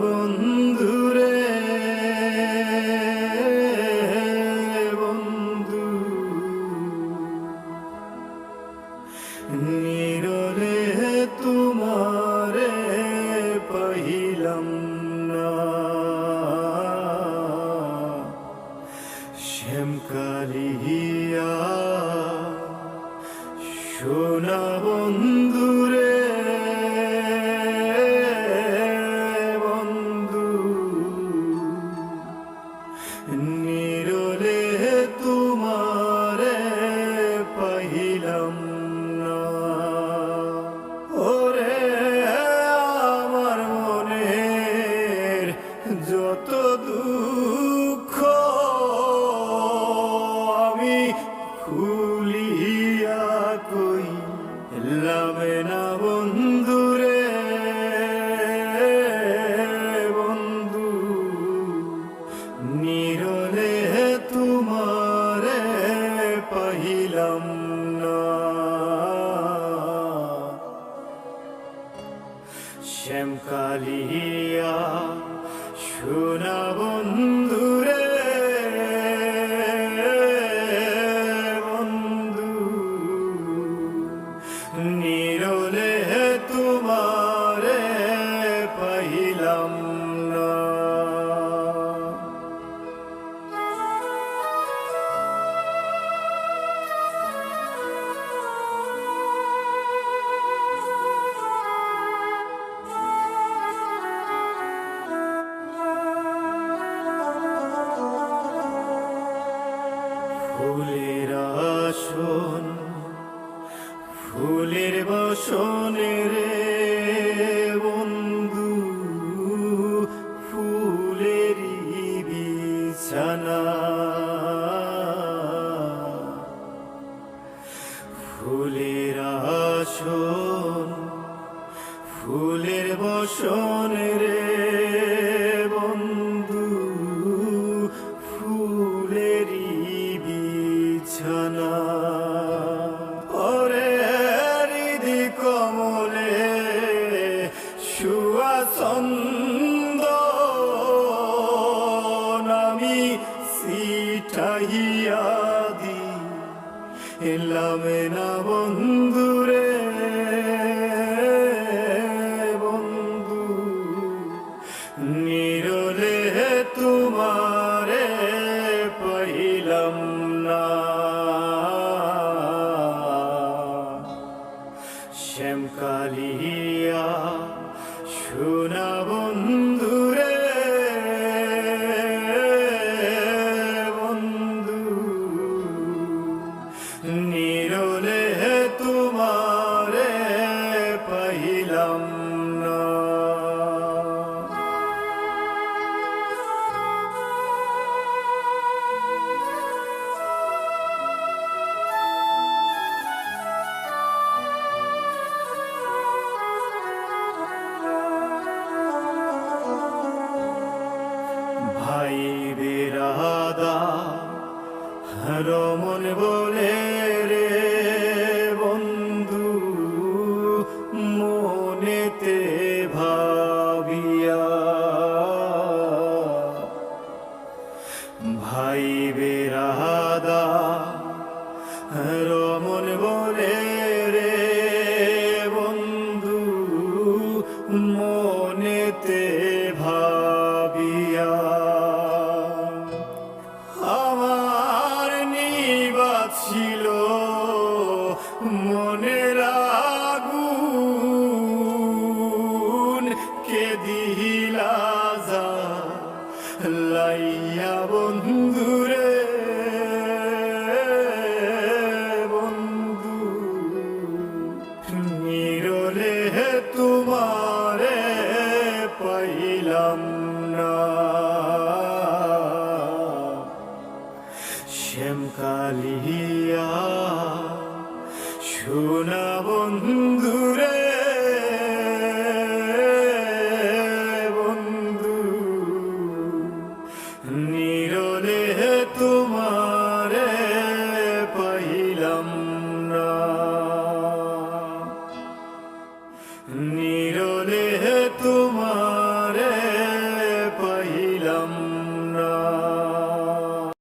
বন্ধুরে বন্ধু। শ্যামকালিয়া সোনা বন্ধু শ্যামকালিয়া ফুলের আসন ফুলের বসনে রে বন্ধু ফুলেরই বিছানা। ফুলের আসন ফুলের বসন সুয়াসন্দ নামি সিটাইয়া দি। এলামে না বন্ধুরে বন্ধু। নিরলে তোমারে পাইলাম না। শ্যামকালিয়া সোনা বন্ধুরে বন্ধু নিরলে রমন বলে রে লাইয়া বন্ধুরে বন্ধু নিরলে তোমারে পাইলাম না। শ্যামকালিয়া সোনা বন্ধুরে